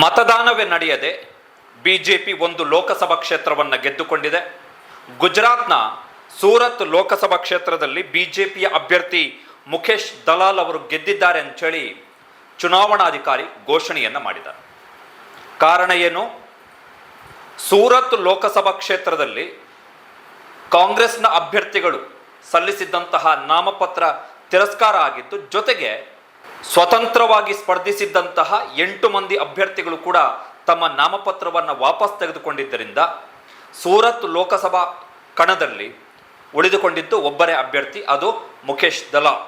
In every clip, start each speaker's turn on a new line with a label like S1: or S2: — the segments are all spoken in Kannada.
S1: ಮತದಾನವೇ ನಡೆಯದೆ ಬಿಜೆಪಿ ಒಂದು ಲೋಕಸಭಾ ಕ್ಷೇತ್ರವನ್ನು ಗೆದ್ದುಕೊಂಡಿದೆ. ಗುಜರಾತ್ನ ಸೂರತ್ ಲೋಕಸಭಾ ಕ್ಷೇತ್ರದಲ್ಲಿ ಬಿಜೆಪಿಯ ಅಭ್ಯರ್ಥಿ ಮುಖೇಶ್ ದಲಾಲ್ ಅವರು ಗೆದ್ದಿದ್ದಾರೆ ಅಂಥೇಳಿ ಚುನಾವಣಾಧಿಕಾರಿ ಘೋಷಣೆಯನ್ನು ಮಾಡಿದ್ದಾರೆ. ಕಾರಣ ಏನು? ಸೂರತ್ ಲೋಕಸಭಾ ಕ್ಷೇತ್ರದಲ್ಲಿ ಕಾಂಗ್ರೆಸ್ನ ಅಭ್ಯರ್ಥಿಗಳು ಸಲ್ಲಿಸಿದ್ದಂತಹ ನಾಮಪತ್ರ ತಿರಸ್ಕಾರ ಆಗಿದ್ದು ಜೊತೆಗೆ ಸ್ವತಂತ್ರವಾಗಿ ಸ್ಪರ್ಧಿಸಿದ್ದಂತಹ ಎಂಟು ಮಂದಿ ಅಭ್ಯರ್ಥಿಗಳು ಕೂಡ ತಮ್ಮ ನಾಮಪತ್ರವನ್ನು ವಾಪಸ್ ತೆಗೆದುಕೊಂಡಿದ್ದರಿಂದ ಸೂರತ್ ಲೋಕಸಭಾ ಕಣದಲ್ಲಿ ಉಳಿದುಕೊಂಡಿದ್ದು ಒಬ್ಬರೇ ಅಭ್ಯರ್ಥಿ, ಅದು ಮುಖೇಶ್ ದಲಾಲ್.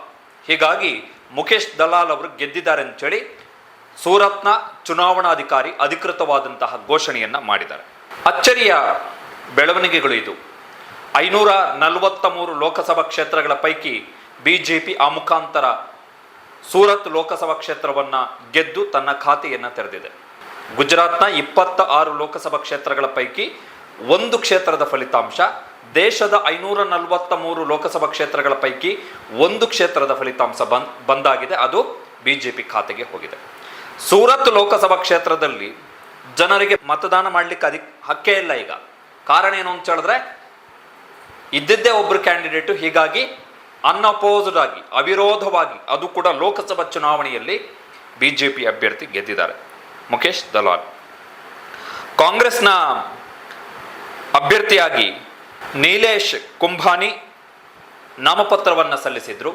S1: ಹೀಗಾಗಿ ಮುಖೇಶ್ ದಲಾಲ್ ಅವರು ಗೆದ್ದಿದ್ದಾರೆ ಅಂತೇಳಿ ಸೂರತ್ನ ಚುನಾವಣಾಧಿಕಾರಿ ಅಧಿಕೃತವಾದಂತಹ ಘೋಷಣೆಯನ್ನು ಮಾಡಿದ್ದಾರೆ. ಅಚ್ಚರಿಯ ಬೆಳವಣಿಗೆಗಳು ಇದು. ಐನೂರ ನಲವತ್ತ ಮೂರು ಲೋಕಸಭಾ ಕ್ಷೇತ್ರಗಳ ಪೈಕಿ ಬಿಜೆಪಿ ಆ ಮುಖಾಂತರ ಸೂರತ್ ಲೋಕಸಭಾ ಕ್ಷೇತ್ರವನ್ನು ಗೆದ್ದು ತನ್ನ ಖಾತೆಯನ್ನು ತೆರೆದಿದೆ. ಗುಜರಾತ್ನ ಇಪ್ಪತ್ತ ಆರು ಲೋಕಸಭಾ ಕ್ಷೇತ್ರಗಳ ಪೈಕಿ ಒಂದು ಕ್ಷೇತ್ರದ ಫಲಿತಾಂಶ, ದೇಶದ ಐನೂರ ನಲವತ್ತ ಮೂರು ಲೋಕಸಭಾ ಕ್ಷೇತ್ರಗಳ ಪೈಕಿ ಒಂದು ಕ್ಷೇತ್ರದ ಫಲಿತಾಂಶ ಬಂದ್, ಬಂದಾಗಿದೆ. ಅದು ಬಿಜೆಪಿ ಖಾತೆಗೆ ಹೋಗಿದೆ. ಸೂರತ್ ಲೋಕಸಭಾ ಕ್ಷೇತ್ರದಲ್ಲಿ ಜನರಿಗೆ ಮತದಾನ ಮಾಡಲಿಕ್ಕೆ ಅಧಿಕ, ಹಕ್ಕೇ ಇಲ್ಲ ಈಗ. ಕಾರಣ ಏನು ಅಂತ ಹೇಳಿದ್ರೆ, ಇದ್ದಿದ್ದೇ ಒಬ್ಬರು ಕ್ಯಾಂಡಿಡೇಟು, ಹೀಗಾಗಿ ಅನ್ಅಪೋಸ್ಡ್ ಆಗಿ ಅವಿರೋಧವಾಗಿ ಅದು ಕೂಡ ಲೋಕಸಭಾ ಚುನಾವಣೆಯಲ್ಲಿ ಬಿ ಜೆ ಪಿ ಅಭ್ಯರ್ಥಿ ಗೆದ್ದಿದ್ದಾರೆ. ಮುಖೇಶ್ ದಲಾಲ್. ಕಾಂಗ್ರೆಸ್ನ ಅಭ್ಯರ್ಥಿಯಾಗಿ ನೀಲೇಶ್ ಕುಂಭಾನಿ ನಾಮಪತ್ರವನ್ನು ಸಲ್ಲಿಸಿದ್ರು.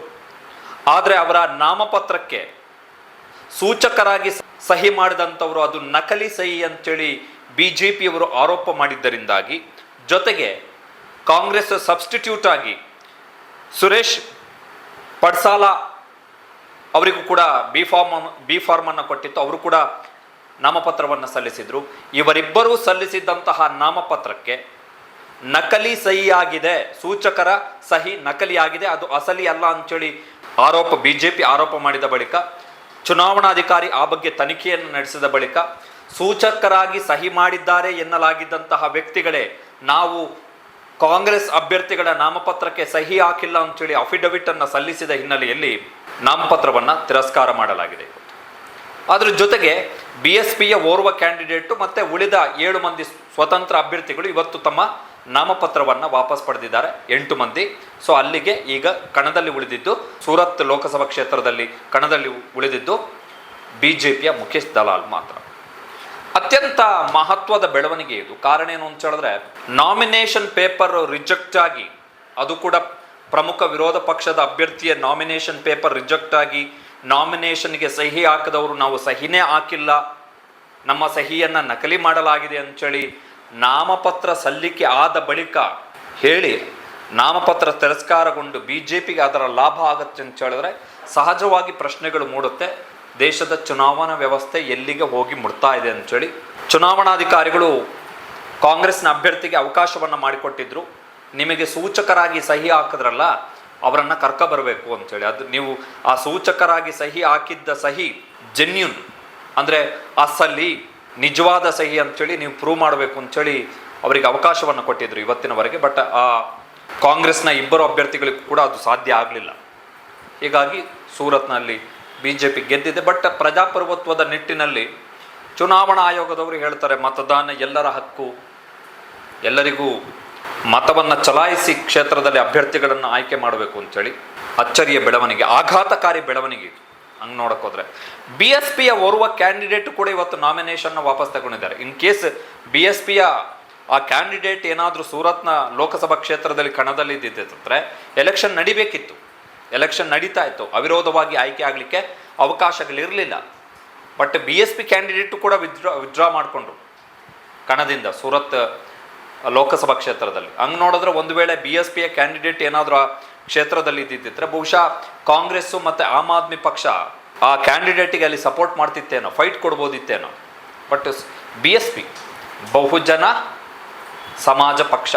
S1: ಆದರೆ ಅವರ ನಾಮಪತ್ರಕ್ಕೆ ಸೂಚಕರಾಗಿ ಸಹಿ ಮಾಡಿದಂಥವರು ಅದು ನಕಲಿ ಸಹಿ ಅಂತೇಳಿ ಬಿ ಜೆ ಪಿಯವರು ಆರೋಪ ಮಾಡಿದ್ದರಿಂದಾಗಿ ಜೊತೆಗೆ ಕಾಂಗ್ರೆಸ್ ಸಬ್ಸ್ಟಿಟ್ಯೂಟ್ ಆಗಿ ಸುರೇಶ್ ಪಡ್ಸಾಲ ಅವರಿಗೂ ಕೂಡ ಬಿ ಫಾರ್ಮ್ ಬಿ ಫಾರ್ಮನ್ನು ಕೊಟ್ಟಿತ್ತು. ಅವರು ಕೂಡ ನಾಮಪತ್ರವನ್ನು ಸಲ್ಲಿಸಿದರು. ಇವರಿಬ್ಬರೂ ಸಲ್ಲಿಸಿದ್ದಂತಹ ನಾಮಪತ್ರಕ್ಕೆ ನಕಲಿ ಸಹಿಯಾಗಿದೆ ಸೂಚಕರ ಸಹಿ ನಕಲಿಯಾಗಿದೆ ಅದು ಅಸಲಿ ಅಲ್ಲ ಅಂತೇಳಿ ಆರೋಪ ಬಿ ಜೆ ಪಿ ಆರೋಪ ಮಾಡಿದ ಬಳಿಕ, ಚುನಾವಣಾಧಿಕಾರಿ ಆ ಬಗ್ಗೆ ತನಿಖೆಯನ್ನು ನಡೆಸಿದ ಬಳಿಕ, ಸೂಚಕರಾಗಿ ಸಹಿ ಮಾಡಿದ್ದಾರೆ ಎನ್ನಲಾಗಿದ್ದಂತಹ ವ್ಯಕ್ತಿಗಳೇ ನಾವು ಕಾಂಗ್ರೆಸ್ ಅಭ್ಯರ್ಥಿಗಳ ನಾಮಪತ್ರಕ್ಕೆ ಸಹಿ ಹಾಕಿಲ್ಲ ಅಂತೇಳಿ ಅಫಿಡವಿಟ್ ಅನ್ನು ಸಲ್ಲಿಸಿದ ಹಿನ್ನೆಲೆಯಲ್ಲಿ ನಾಮಪತ್ರವನ್ನು ತಿರಸ್ಕಾರ ಮಾಡಲಾಗಿದೆ. ಅದರ ಜೊತೆಗೆ ಬಿ ಎಸ್ ಪಿಯ ಓರ್ವ ಕ್ಯಾಂಡಿಡೇಟು ಮತ್ತು ಉಳಿದ ಏಳು ಮಂದಿ ಸ್ವತಂತ್ರ ಅಭ್ಯರ್ಥಿಗಳು ಇವತ್ತು ತಮ್ಮ ನಾಮಪತ್ರವನ್ನು ವಾಪಸ್ ಪಡೆದಿದ್ದಾರೆ. ಎಂಟು ಮಂದಿ. ಸೊ ಅಲ್ಲಿಗೆ ಈಗ ಕಣದಲ್ಲಿ ಉಳಿದಿದ್ದು, ಸೂರತ್ ಲೋಕಸಭಾ ಕ್ಷೇತ್ರದಲ್ಲಿ ಕಣದಲ್ಲಿ ಉಳಿದಿದ್ದು ಬಿ ಜೆ ಪಿಯ ಮುಖೇಶ್ ದಲಾಲ್ ಮಾತ್ರ. ಅತ್ಯಂತ ಮಹತ್ವದ ಬೆಳವಣಿಗೆ ಇದು. ಕಾರಣ ಏನು ಅಂತ ಹೇಳಿದ್ರೆ ನಾಮಿನೇಷನ್ ಪೇಪರ್ ರಿಜೆಕ್ಟ್ ಆಗಿ, ಅದು ಕೂಡ ಪ್ರಮುಖ ವಿರೋಧ ಪಕ್ಷದ ಅಭ್ಯರ್ಥಿಯ ನಾಮಿನೇಷನ್ ಪೇಪರ್ ರಿಜೆಕ್ಟ್ ಆಗಿ ನಾಮಿನೇಷನ್ಗೆ ಸಹಿ ಹಾಕದವರು ನಾವು ಸಹಿನೇ ಹಾಕಿಲ್ಲ. ನಮ್ಮ ಸಹಿಯನ್ನು ನಕಲಿ ಮಾಡಲಾಗಿದೆ ಅಂತೇಳಿ ನಾಮಪತ್ರ ಸಲ್ಲಿಕೆ ಆದ ಬಳಿಕ ಹೇಳಿ ನಾಮಪತ್ರ ತಿರಸ್ಕಾರಗೊಂಡು ಬಿ ಜೆ ಪಿಗೆ ಅದರ ಲಾಭ ಆಗುತ್ತೆ ಅಂತ ಹೇಳಿದ್ರೆ ಸಹಜವಾಗಿ ಪ್ರಶ್ನೆಗಳು ಮೂಡುತ್ತೆ. ದೇಶದ ಚುನಾವಣಾ ವ್ಯವಸ್ಥೆ ಎಲ್ಲಿಗೆ ಹೋಗಿ ಮುಡ್ತಾ ಇದೆ ಅಂಥೇಳಿ ಚುನಾವಣಾಧಿಕಾರಿಗಳು ಕಾಂಗ್ರೆಸ್ನ ಅಭ್ಯರ್ಥಿಗೆ ಅವಕಾಶವನ್ನು ಮಾಡಿಕೊಟ್ಟಿದ್ರು. ನಿಮಗೆ ಸೂಚಕರಾಗಿ ಸಹಿ ಹಾಕಿದ್ರಲ್ಲ, ಅವರನ್ನು ಕರ್ಕ ಬರಬೇಕು ಅಂಥೇಳಿ ಅದು ನೀವು ಆ ಸೂಚಕರಾಗಿ ಸಹಿ ಹಾಕಿದ್ದ ಸಹಿ ಜೆನ್ಯೂನ್ ಅಂದರೆ ಅಸಲಿ, ನಿಜವಾದ ಸಹಿ ಅಂಥೇಳಿ ನೀವು ಪ್ರೂವ್ ಮಾಡಬೇಕು ಅಂಥೇಳಿ ಅವರಿಗೆ ಅವಕಾಶವನ್ನು ಕೊಟ್ಟಿದ್ದರು ಇವತ್ತಿನವರೆಗೆ. ಬಟ್ ಆ, ಕಾಂಗ್ರೆಸ್ನ ಇಬ್ಬರು ಅಭ್ಯರ್ಥಿಗಳಿಗೂ ಕೂಡ ಅದು ಸಾಧ್ಯ ಆಗಲಿಲ್ಲ. ಹೀಗಾಗಿ ಸೂರತ್ನಲ್ಲಿ ಬಿ ಜೆ ಪಿ ಗೆದ್ದಿದೆ ಬಟ್ ಪ್ರಜಾಪ್ರಭುತ್ವದ ನಿಟ್ಟಿನಲ್ಲಿ ಚುನಾವಣಾ ಆಯೋಗದವರು ಹೇಳ್ತಾರೆ, ಮತದಾನ ಎಲ್ಲರ ಹಕ್ಕು, ಎಲ್ಲರಿಗೂ ಮತವನ್ನು ಚಲಾಯಿಸಿ ಕ್ಷೇತ್ರದಲ್ಲಿ ಅಭ್ಯರ್ಥಿಗಳನ್ನು ಆಯ್ಕೆ ಮಾಡಬೇಕು ಅಂಥೇಳಿ ಅಚ್ಚರಿಯ ಬೆಳವಣಿಗೆ, ಆಘಾತಕಾರಿ ಬೆಳವಣಿಗೆ ಹಂಗೆ ನೋಡೋಕ್ಕೋದ್ರೆ ಬಿ ಎಸ್ ಪಿಯ ಓರ್ವ ಕ್ಯಾಂಡಿಡೇಟ್ ಕೂಡ ಇವತ್ತು ನಾಮಿನೇಷನ್ನ ವಾಪಸ್ ತಗೊಂಡಿದ್ದಾರೆ. ಇನ್ ಕೇಸ್ ಬಿ ಎಸ್ ಪಿಯ ಆ ಕ್ಯಾಂಡಿಡೇಟ್ ಏನಾದರೂ ಸೂರತ್ನ ಲೋಕಸಭಾ ಕ್ಷೇತ್ರದಲ್ಲಿ ಕಣದಲ್ಲಿ ಇದ್ದಿದ್ದರೆ ಎಲೆಕ್ಷನ್ ನಡಿಬೇಕಿತ್ತು. ಎಲೆಕ್ಷನ್ ನಡೀತಾ ಇತ್ತು. ಅವಿರೋಧವಾಗಿ ಆಯ್ಕೆ ಆಗಲಿಕ್ಕೆ ಅವಕಾಶಗಳಿರಲಿಲ್ಲ. But B S P candidate ಕೂಡ ವಿದ್ರಾ ವಿದ್ರಾ ಮಾಡಿಕೊಂಡ್ರು. ಕಣದಿಂದ ಸೂರತ್ ಲೋಕಸಭಾ ಕ್ಷೇತ್ರದಲ್ಲಿ. ಹಂಗೆ ನೋಡಿದ್ರೆ ಒಂದು ವೇಳೆ ಬಿ ಎಸ್ ಪಿಯ ಕ್ಯಾಂಡಿಡೇಟ್ ಏನಾದರೂ ಆ ಕ್ಷೇತ್ರದಲ್ಲಿ ಇದ್ದಿದ್ದರೆ ಬಹುಶಃ ಕಾಂಗ್ರೆಸ್ಸು ಮತ್ತು ಆಮ್ ಆದ್ಮಿ ಪಕ್ಷ ಆ ಕ್ಯಾಂಡಿಡೇಟಿಗೆ ಅಲ್ಲಿ ಸಪೋರ್ಟ್ ಮಾಡ್ತಿತ್ತೇನೋ fight ಕೊಡ್ಬೋದಿತ್ತೇನೋ. But B S P Bahujan Samaj ಪಕ್ಷ,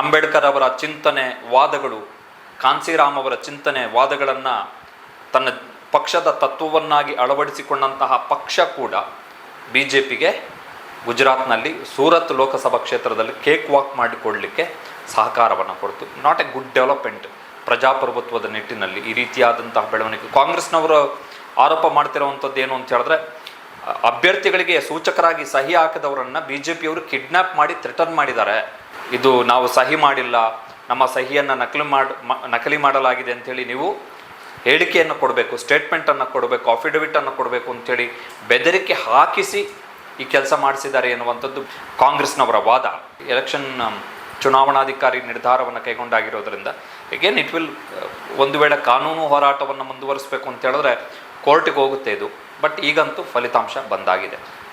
S1: ಅಂಬೇಡ್ಕರ್ ಅವರ ಚಿಂತನೆ ವಾದಗಳು ಕಾನ್ಸಿರಾಮ್ ಅವರ ಚಿಂತನೆ ವಾದಗಳನ್ನು ತನ್ನ ಪಕ್ಷದ ತತ್ವವನ್ನಾಗಿ ಅಳವಡಿಸಿಕೊಂಡಂತಹ ಪಕ್ಷ ಕೂಡ ಬಿ ಜೆ ಪಿಗೆ ಗುಜರಾತ್ನಲ್ಲಿ ಸೂರತ್ ಲೋಕಸಭಾ ಕ್ಷೇತ್ರದಲ್ಲಿ ಕೇಕ್ ವಾಕ್ ಮಾಡಿಕೊಡಲಿಕ್ಕೆ ಸಹಕಾರವನ್ನು ಕೊಡ್ತು. ನಾಟ್ ಎ ಗುಡ್ ಡೆವಲಪ್ಮೆಂಟ್ ಪ್ರಜಾಪ್ರಭುತ್ವದ ನಿಟ್ಟಿನಲ್ಲಿ ಈ ರೀತಿಯಾದಂತಹ ಬೆಳವಣಿಗೆ. ಕಾಂಗ್ರೆಸ್ನವರು ಆರೋಪ ಮಾಡ್ತಿರೋವಂಥದ್ದು ಏನು ಅಂತ ಹೇಳಿದ್ರೆ, ಅಭ್ಯರ್ಥಿಗಳಿಗೆ ಸೂಚಕರಾಗಿ ಸಹಿ ಹಾಕಿದವರನ್ನು ಬಿ ಜೆ ಪಿಯವರು ಕಿಡ್ನಾಪ್ ಮಾಡಿ ಥ್ರೆಟನ್ ಮಾಡಿದ್ದಾರೆ. ಇದು ನಾವು ಸಹಿ ಮಾಡಿಲ್ಲ ನಮ್ಮ ಸಹಿಯನ್ನು ನಕಲು ಮಾಡಿ ನಕಲಿ ಮಾಡಲಾಗಿದೆ ಅಂಥೇಳಿ ನೀವು ಹೇಳಿಕೆಯನ್ನು ಕೊಡಬೇಕು ಸ್ಟೇಟ್ಮೆಂಟನ್ನು ಕೊಡಬೇಕು ಅಫಿಡವಿಟನ್ನು ಕೊಡಬೇಕು ಅಂಥೇಳಿ ಬೆದರಿಕೆ ಹಾಕಿಸಿ ಈ ಕೆಲಸ ಮಾಡಿಸಿದ್ದಾರೆ ಎನ್ನುವಂಥದ್ದು ಕಾಂಗ್ರೆಸ್ನವರ ವಾದ. ಎಲೆಕ್ಷನ್ ಚುನಾವಣಾಧಿಕಾರಿ ನಿರ್ಧಾರವನ್ನು ಕೈಗೊಂಡಾಗಿರೋದ್ರಿಂದ ಅಗೇನ್ ಇಟ್ ವಿಲ್ ಒಂದು ವೇಳೆ ಕಾನೂನು ಹೋರಾಟವನ್ನು ಮುಂದುವರಿಸಬೇಕು ಅಂತ ಹೇಳಿದ್ರೆ ಕೋರ್ಟಿಗೆ ಹೋಗುತ್ತೆ ಇದು. ಬಟ್ ಈಗಂತೂ ಫಲಿತಾಂಶ ಬಂದಾಗಿದೆ.